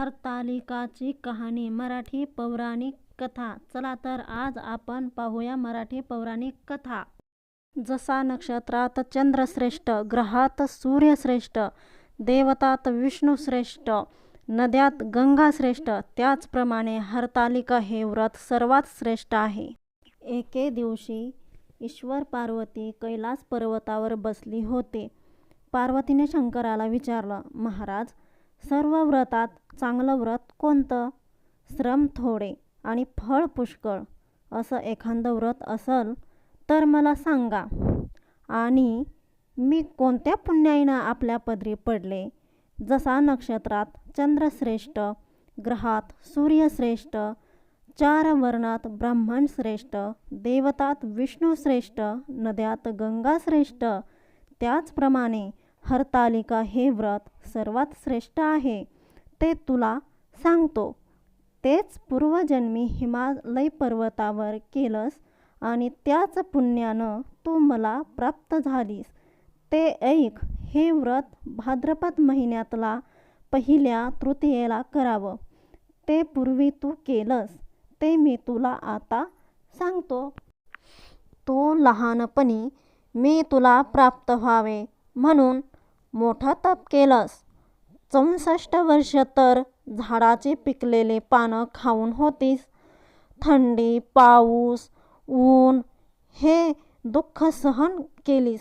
हरतालिकाची कहाणी मराठी पौराणिक कथा. चला तर आज आपण पाहूया मराठी पौराणिक कथा. जसा नक्षत्रात चंद्रश्रेष्ठ ग्रहात सूर्यश्रेष्ठ देवतात विष्णुश्रेष्ठ नद्यात गंगाश्रेष्ठ त्याचप्रमाणे हरतालिका हे व्रत सर्वात श्रेष्ठ आहे. एके दिवशी ईश्वर पार्वती कैलास पर्वतावर बसली होते. पार्वतीने शंकराला विचारलं महाराज सर्व व्रतात चांगलं व्रत कोणतं? श्रम थोडे आणि फळ पुष्कळ. असं एखादं व्रत असेल तर मला सांगा. आणि मी कोणत्या पुण्याईनं आपल्या पदरी पडले? जसा नक्षत्रात चंद्रश्रेष्ठ ग्रहात सूर्यश्रेष्ठ चार वर्णात ब्राह्मणश्रेष्ठ देवतात विष्णुश्रेष्ठ नद्यात गंगाश्रेष्ठ त्याचप्रमाणे हरतालिका हे व्रत सर्वात श्रेष्ठ आहे. ते तुला सांगतो. तेच पूर्वजन्मी हिमालय पर्वतावर केलंस आणि त्याच पुण्यानं तू मला प्राप्त झालीस. ते ऐक हे व्रत भाद्रपद महिन्यातला पहिल्या तृतीयेला करावं. ते पूर्वी तू केलंस ते मी तुला आता सांगतो. तो लहानपणी मी तुला प्राप्त व्हावे म्हणून मोठा तप केलंस. चौसष्ट वर्ष तर झाडाचे पिकलेले पानं खाऊन होतीस. थंडी पाऊस ऊन हे दुःख सहन केलीस.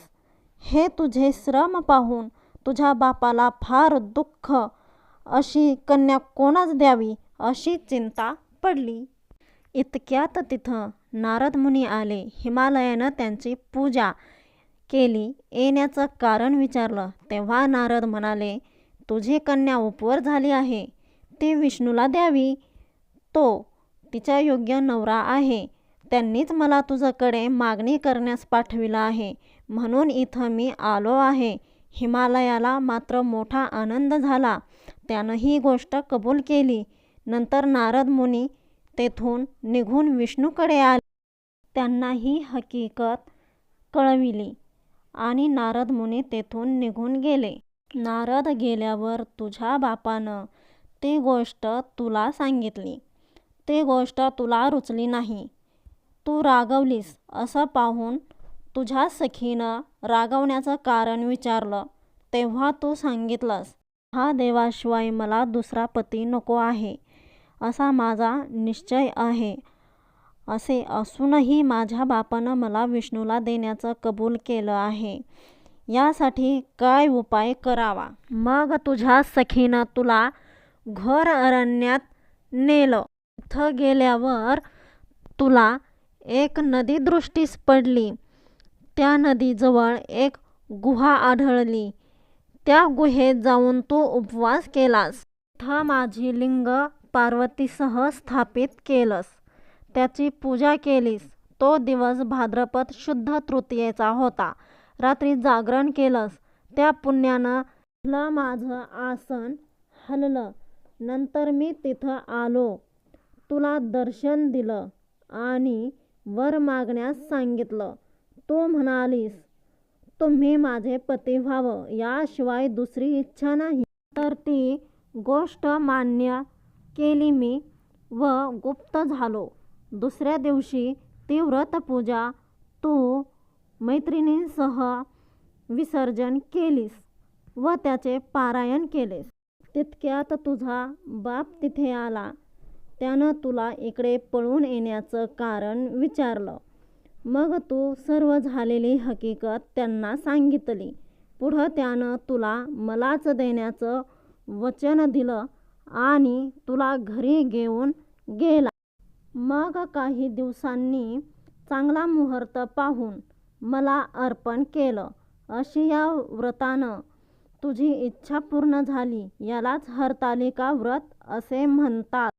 हे तुझे श्रम पाहून तुझ्या बापाला फार दुःख. अशी कन्या कोणाच द्यावी अशी चिंता पडली. इतक्यात तिथं नारद मुनी आले. हिमालयानं त्यांची पूजा केली. येण्याचं कारण विचारलं. तेव्हा नारद म्हणाले तुझी कन्या उपवर झाली आहे. ती विष्णूला द्यावी. तो तिच्या योग्य नवरा आहे. त्यांनीच मला तुझ्याकडे मागणी करण्यास पाठविलं आहे. म्हणून इथं मी आलो आहे. हिमालयाला मात्र मोठा आनंद झाला. त्यानं ही गोष्ट कबूल केली. नंतर नारद मुनी तेथून निघून विष्णूकडे आले. त्यांना ही हकीकत कळविली. आणि नारद मुनी तेथून निघून गेले. नारद गेल्यावर तुझ्या बापानं ती गोष्ट तुला सांगितली. ती गोष्ट तुला रुचली नाही. तू रागवलीस असं पाहून तुझ्या सखीनं रागवण्याचं कारण विचारलं. तेव्हा तू सांगितलंस हा देवाशिवाय मला दुसरा पती नको आहे. असा माझा निश्चय आहे. असे असूनही माझ्या बापानं मला विष्णूला देण्याचं कबूल केलं आहे. यासाठी काय उपाय करावा? मग तुझ्या सखीनं तुला घर अरण्यात नेलं. इथं गेल्यावर तुला एक नदी दृष्टीस पडली. त्या नदीजवळ एक गुहा आढळली. त्या गुहेत जाऊन तू उपवास केलास. इथं माझी लिंग पार्वतीसह स्थापित केलंस. त्याची पूजा केलीस तो दिवस भाद्रपद शुद्ध तृतीयेचा होता. रात्री जागरण केलंस त्या पुण्यानं हलं माझं आसन हललं. नंतर मी तिथं आलो. तुला दर्शन दिलं आणि वर मागण्यास सांगितलं. तू म्हणालीस तुम्ही माझे पती व्हावं याशिवाय दुसरी इच्छा नाही तर ती गोष्ट मान्य केली मी व गुप्त झालो. दुसऱ्या दिवशी ती व्रतपूजा तू मैत्रिणींसह विसर्जन केलीस व त्याचे पारायण केलेस. तितक्यात तुझा बाप तिथे आला. त्यानं तुला इकडे पळून येण्याचं कारण विचारलं. मग तू सर्व झालेली हकीकत त्यांना सांगितली. पुढं त्यानं तुला मलाच देण्याचं वचन दिलं आणि तुला घरी घेऊन गेला. मग काही दिवसांनी चांगला मुहूर्त पाहून मला अर्पण केलं. अशी या व्रतानं तुझी इच्छा पूर्ण झाली यालाच हरतालिका व्रत असे म्हणतात.